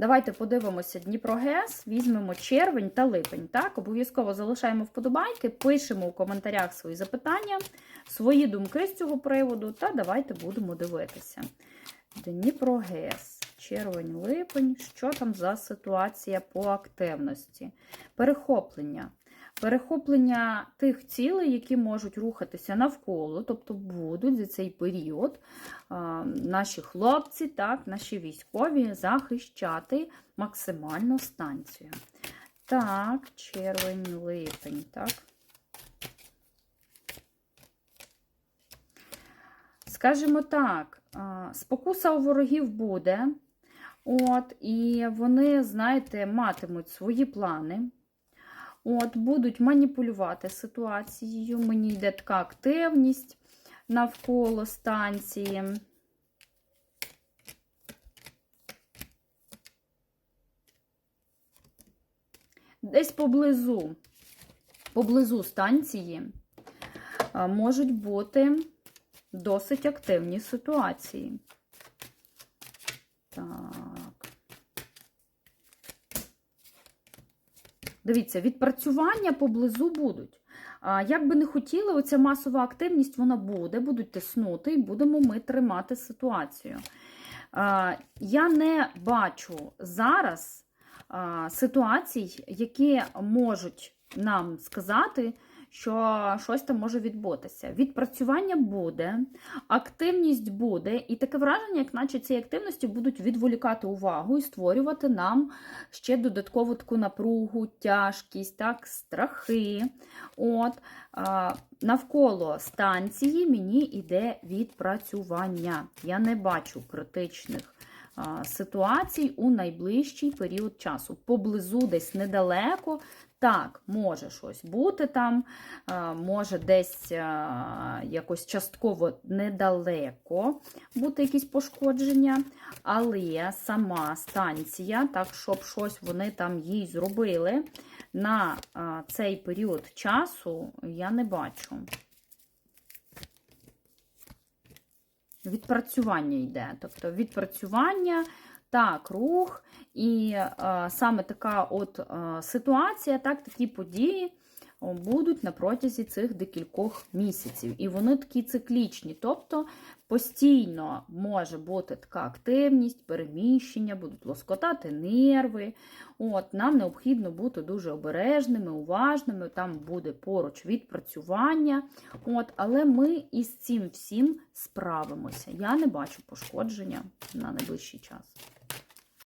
Давайте подивимося Дніпрогес, візьмемо червень та липень. Так, обов'язково залишаємо вподобайки, пишемо у коментарях свої запитання, свої думки з цього приводу, та давайте будемо дивитися. Дніпро ГЕС, червень, липень. Що там за ситуація по активності? Перехоплення. Перехоплення тих цілей, які можуть рухатися навколо, тобто будуть за цей період наші хлопці, так, наші військові захищати максимально станцію. Так, червень, липень, так. Скажімо так, спокуса у ворогів буде. От, і вони, знаєте, матимуть свої плани. От, будуть маніпулювати ситуацією. Мені йде така активність навколо станції. Десь поблизу, поблизу станції можуть бути досить активні ситуації. Дивіться, відпрацювання поблизу будуть. Як би не хотіли, оця масова активність вона буде, будуть тиснути, і будемо ми тримати ситуацію. Я не бачу зараз ситуацій, які можуть нам сказати, що щось там може відбутися. Відпрацювання буде, активність буде, і таке враження, як наче ці активності будуть відволікати увагу і створювати нам ще додаткову таку напругу, тяжкість, так, страхи. От, навколо станції мені йде відпрацювання. Я не бачу критичних ситуацій у найближчий період часу. Поблизу, десь недалеко. Так, може щось бути там, може десь якось частково недалеко бути якісь пошкодження, але сама станція, так, щоб щось вони там їй зробили на цей період часу, я не бачу. Відпрацювання йде. Тобто відпрацювання, так, рух, і е, саме така от е, ситуація, так, такі події будуть на протязі цих декількох місяців. І вони такі циклічні. Тобто постійно може бути така активність, переміщення, будуть лоскотати нерви. От, Нам необхідно бути дуже обережними, уважними, там буде поруч відпрацювання. От, Але ми із цим всім справимося. Я не бачу пошкодження на найближчий час.